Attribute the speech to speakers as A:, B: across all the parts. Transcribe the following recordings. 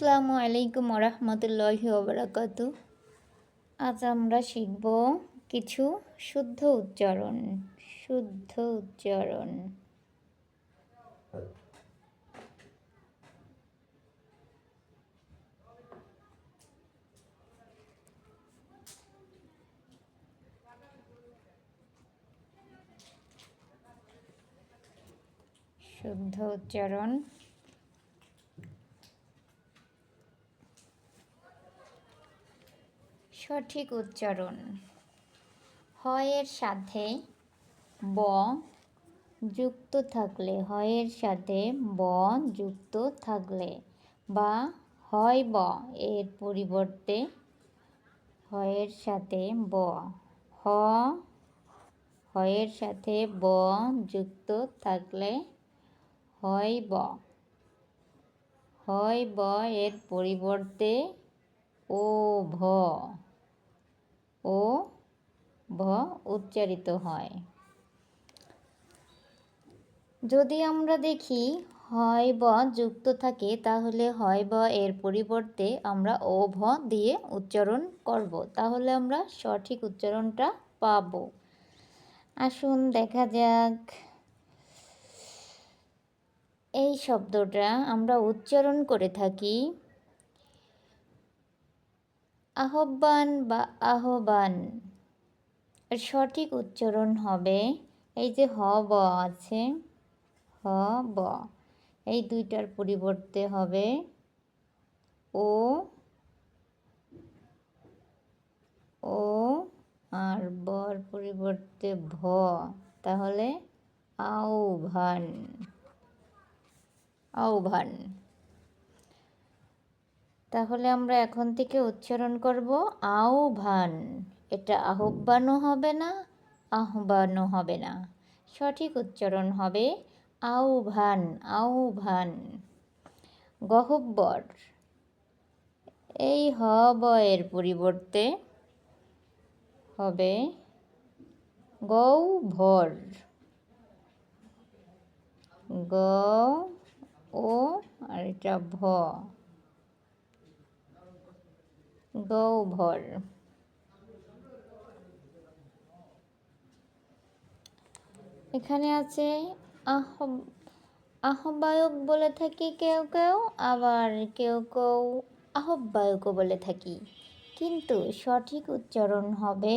A: আসসালামু আলাইকুম রহমতুল্লাহি ওবরাকাতু। আজ আমরা শিখব কিছু শুদ্ধ উচ্চারণ শুদ্ধ উচ্চারণ। শুদ্ধ উচ্চারণ। সঠিক উচ্চারণ। হয়ের সাথে ব যুক্ত থাকলে, হয়ের সাথে ব যুক্ত থাকলে বা হয় ব, এর পরিবর্তে হয়ের সাথে ব, হ হয়ের সাথে ব যুক্ত থাকলে হয় ব হয় ব এর পরিবর্তে ও ভ। ও ভ উচ্চারিত হয়। যদি আমরা দেখি হয় ব যুক্ত থাকে, তাহলে হয় ব এর পরিবর্তে আমরা ও ভ দিয়ে উচ্চারণ করব। তাহলে আমরা সঠিক উচ্চারণটা পাব। আসুন দেখা যাক। এই শব্দটা আমরা উচ্চারণ করে থাকি। আহ্বান বা আহ্বান। এর সঠিক উচ্চারণ হবে, এই যে হ, ব আছে, হ, ব। এই দুইটার পরিবর্তে হবে, ও ও, আর বর পরিবর্তে ভ। তাহলে আহ্বান আহ্বান। তাহলে আমরা এখন থেকে উচ্চারণ করব আহ্বান। এটা আহ্বানও হবে না, আহ্বানও হবে না। সঠিক উচ্চারণ হবে আহ্বান আহ্বান। গহব্বর। এই হ বয়ের পরিবর্তে হবে গৌভর। গ, ও, আর এটা ভ। গৌভর এখানে আছে আহ আহ্বায়ক বলে থাকি কেউ কেউ, আবার কেউ কেউ আহ্বায়কও বলে থাকি। কিন্তু সঠিক উচ্চারণ হবে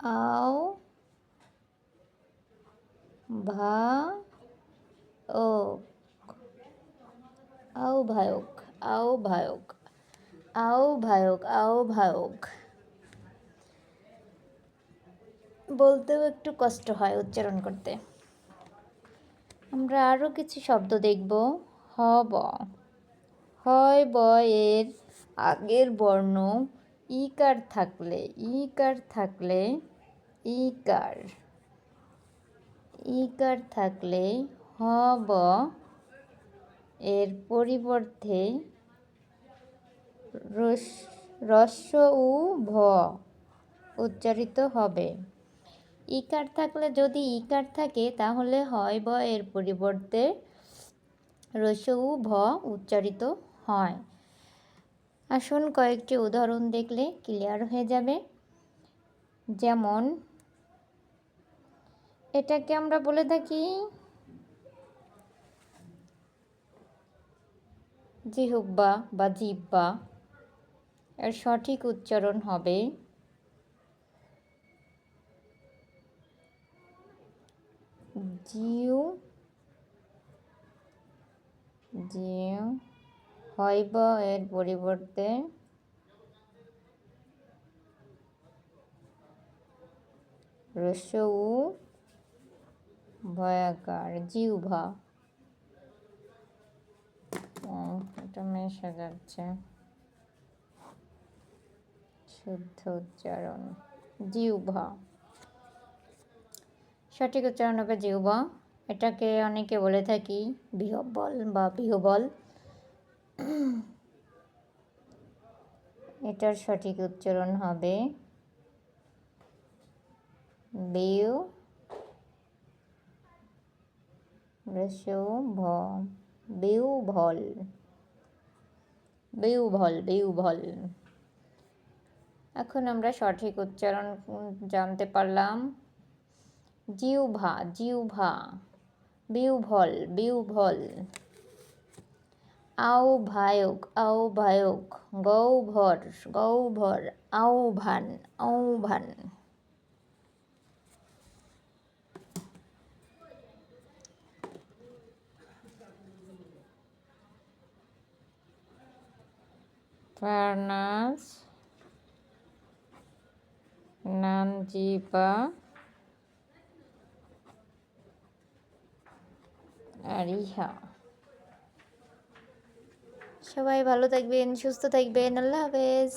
A: আও ভা ও আহ্বায়ক আহ্বায়ক আহ্বায়ক আহ্বায়ক বলতেও একটু কষ্ট হয় উচ্চারণ করতে। আমরা আরও কিছু শব্দ দেখব। হব হয়, ব এর আগের বর্ণ ইকার থাকলে ইকার থাকলে ইকার। ইকার থাকলে হব। এর পরিবর্তে রস্য উ ভ উচ্চারিত হবে। ইকার থাকলে যদি ইকার থাকে, তাহলে হয় ব। এর পরিবর্তে রস্য উ ভ উচ্চারিত হয়। আসুন কয়েকটি উদাহরণ দেখলে ক্লিয়ার হয়ে যাবে। যেমন এটাকে আমরা বলে থাকি জিহুব্বা বা জিব্বা। এর সঠিক উচ্চারণ হবে জিউ জিউ হইব এর পরিবর্তে রসৌ ভয়াকার জিউভা এটা মেশে যাচ্ছে। শুদ্ধ উচ্চারণ জিউভা সঠিক উচ্চারণ হবে জিউভা এটাকে অনেকে বলে থাকি বিহবল বা বিহবল। এটার সঠিক উচ্চারণ হবে বেউ রস্য ভ বেউ ভল বেউ ভল বেউ ভল এখন আমরা সঠিক উচ্চারণ জানতে পারলাম। জিউভা জিউভা, বিউভল বিউভল। আও ভায়ক গৌভর গৌভর, আউভান আউভান। ফার্নাস নানজিপা আরিহা। সবাই ভালো থাকবেন সুস্থ থাকবেন আল্লাহ হাফেজ।